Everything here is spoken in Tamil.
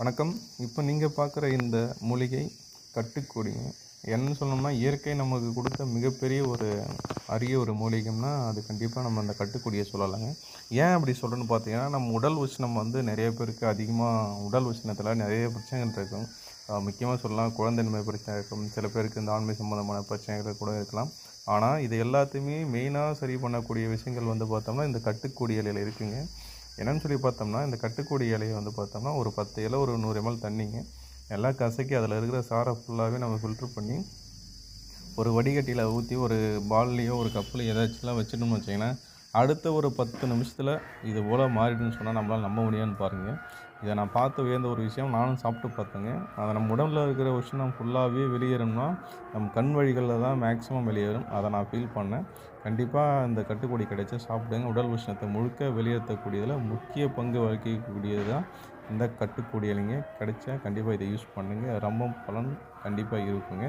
வணக்கம். இப்போ நீங்கள் பார்க்குற இந்த மூலிகை கட்டுக்கொடிங்க என்னன்னு சொல்லணும்னா இயற்கை நமக்கு கொடுத்த மிகப்பெரிய ஒரு அரிய ஒரு மூலிகைன்னா அது கண்டிப்பாக நம்ம அந்த கட்டுக்கொடியை சொல்லலாங்க. ஏன் அப்படி சொல்கிறேன்னு பார்த்தீங்கன்னா நம்ம உடல் உஷ்ணம் வந்து நிறைய பேருக்கு அதிகமாக உடல் உஷ்ணத்தில் நிறைய பிரச்சனைகள் இருக்கும். முக்கியமாக சொல்லலாம் குழந்தைன்மை பிரச்சனை இருக்கும். சில பேருக்கு இந்த ஆண்மை சம்மந்தமான பிரச்சனைகள் கூட இருக்கலாம். ஆனால் இது எல்லாத்தையுமே மெயினாக சரி பண்ணக்கூடிய விஷயங்கள் வந்து பார்த்தோம்னா இந்த கட்டுக்கூடிய இலையில் இருக்குங்க. என்னன்னு சொல்லி பார்த்தோம்னா இந்த கட்டுக்கூடி இலையை வந்து பார்த்தோம்னா ஒரு பத்து இலை ஒரு நூறு எம்எல் தண்ணிங்க. எல்லாம் கசக்கி அதில் இருக்கிற சாரை ஃபுல்லாகவே நம்ம ஃபில்ட்ரு பண்ணி ஒரு வடிகட்டியில் ஊற்றி ஒரு பால்லையோ ஒரு கப்புலையோ ஏதாச்சும்லாம் வச்சுட்டோம்னு வச்சிங்கன்னா அடுத்த ஒரு பத்து நிமிஷத்தில் இது போல் மாறிடுன்னு சொன்னால் நம்மளால் நம்ப முடியாதுன்னு பாருங்கள் இதை நான் பார்த்து வியந்த ஒரு விஷயம் நானும் சாப்பிட்டு பார்த்தேங்க. அதை நம்ம உடம்புல இருக்கிற உஷ்ணம் ஃபுல்லாகவே வெளியேறணும்னா நம்ம கண் வழிகளில் தான் மேக்ஸிமம் வெளியேறும். அதை நான் ஃபீல் பண்ணேன். கண்டிப்பாக இந்த கட்டுப்படி கிடைச்சா சாப்பிடுங்க. உடல் உஷ்ணத்தை முழுக்க வெளியேற்றக்கூடியதில் முக்கிய பங்கு வகிக்கக்கூடியது தான் இந்த கட்டுக்கூடிய இல்லைங்க கிடைச்சா கண்டிப்பாக இதை யூஸ் பண்ணுங்கள் ரொம்ப பலன் கண்டிப்பாக இருக்குங்க.